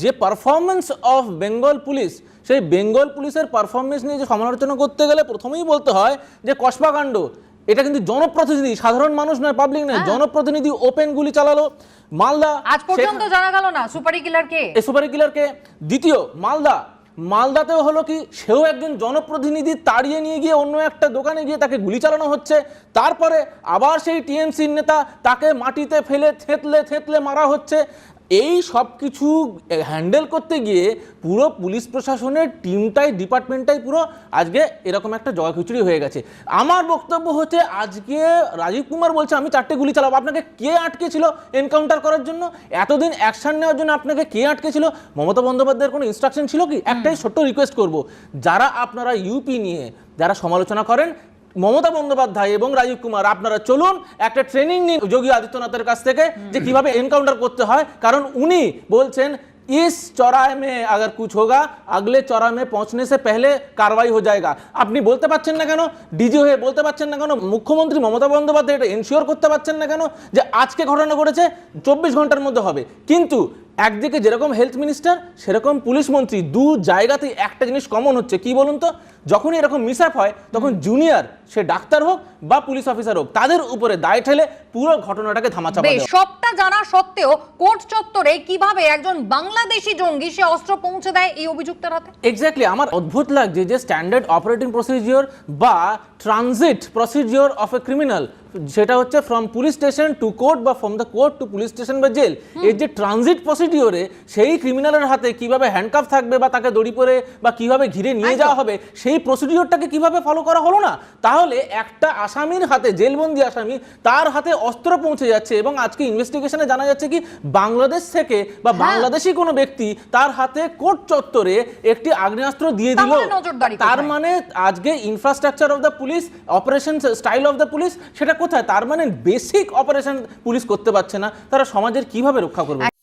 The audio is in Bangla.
যে পারফরমেন্স অফ বেঙ্গল পুলিশ সেই বেঙ্গল পুলিশের পারফরমেন্স নিয়ে যে সমালোচনা করতে গেলে প্রথমেই বলতে হয় যে কসবাকাণ্ড এটা কিন্তু জনপ্রতিনিধি সাধারণ মানুষ নয় পাবলিক নয় জনপ্রতিনিধি ওপেন গুলি চালালো। মালদা আজ পর্যন্ত জানা গেল না সুপারি কিলার কে? এ সুপারি কিলারকে দ্বিতীয় মালদা। মালদাতেও হলো কি সেও একজন জনপ্রতিনিধি তাড়িয়ে নিয়ে গিয়ে অন্য একটা দোকানে গিয়ে তাকে গুলি চালানো হচ্ছে। তারপরে আবার সেই টিএমসির নেতা তাকে মাটিতে ফেলে থেতলে থেতলে মারা হচ্ছে। এই সব কিছু হ্যান্ডেল করতে গিয়ে পুরো পুলিশ প্রশাসনের টিমটাই ডিপার্টমেন্টটাই পুরো আজকে এরকম একটা জগাখিচুড়ি হয়ে গেছে। আমার বক্তব্য হচ্ছে আজকে রাজীব কুমার বলছে আমি চারটে গুলি চালাবো। আপনাকে কে আটকে ছিল এনকাউন্টার করার জন্য? এতদিন অ্যাকশন নেওয়ার জন্য আপনাকে কে আটকেছিল মমতা বন্দ্যোপাধ্যায়ের কোনো ইনস্ট্রাকশন ছিল কি? একটাই ছোট্ট রিকোয়েস্ট করব। যারা আপনারা ইউপি নিয়ে যারা সমালোচনা করেন মমতা বন্দ্যোপাধ্যায় এবং রাজীব কুমার আপনারা চলুন একটা ট্রেনিং নিন যোগী আদিত্যনাথের কাছ থেকে যে কিভাবে এনকাউন্টার করতে হয় কারণ উনি বলছেন इस चौराहे में अगर कुछ होगा अगले चौराहे में पहुंचने से पहले कार्रवाई हो जाएगा আপনি বলতে পারছেন না কেন ডিজি হয়ে বলতে পারছেন না কেন মুখ্যমন্ত্রী মমতা বন্দ্যোপাধ্যায় এটা এনশিওর করতে পারছেন না কেন যে আজকে ঘটনা ঘটেছে চব্বিশ ঘন্টার মধ্যে হবে কিন্তু একদিকে যেরকম হেলথ মিনিস্টার সেরকম পুলিশ মন্ত্রী দু জায়গাতেই একটা জিনিস কমন হচ্ছে কি বলুন তো যখনই এরকম মিস হয় তখন জুনিয়র সে ডাক্তার হোক বা পুলিশ অফিসার হোক তাদের উপরে দায় ঠেলে পুরো ঘটনাটাকে ধামাচাপা দেওয়া। সবটা জানা সত্ত্বেও কোর্ট চত্বরে কীভাবে একজন বাংলাদেশি জঙ্গি সে অস্ত্র পৌঁছে দেয় এই অভিযুক্তের হাতে? এক্স্যাক্টলি আমার অদ্ভুত লাগছে যে স্ট্যান্ডার্ড অপারেটিং প্রসিজিওর বা transit procedure of a criminal সেটা হচ্ছে from police station to court বা from the court to police station বা জেল এর যে ট্রানজিট প্রসিডিওরে সেই ক্রিমিনালের হাতে কীভাবে হ্যান্ডকাফ থাকবে বা তাকে দড়ি পরে বা কীভাবে ঘিরে নিয়ে যাওয়া হবে সেই প্রসিডিওরটাকে কীভাবে ফলো করা হলো না? তাহলে একটা আসামির হাতে জেলবন্দি আসামি তার হাতে অস্ত্র পৌঁছে যাচ্ছে এবং আজকে ইনভেস্টিগেশনে জানা যাচ্ছে কি বাংলাদেশ থেকে বা হ্যাঁ। বাংলাদেশি কোনো ব্যক্তি তার হাতে কোর্ট চত্বরে একটি আগ্নেয়াস্ত্র দিয়ে দিল। তার মানে আজকে infrastructure of the police operation style of the police সেটা কোথায়? তার মানে বেসিক অপারেশন পুলিশ করতে পারছে না। তারা সমাজের কীভাবে রক্ষা করবে?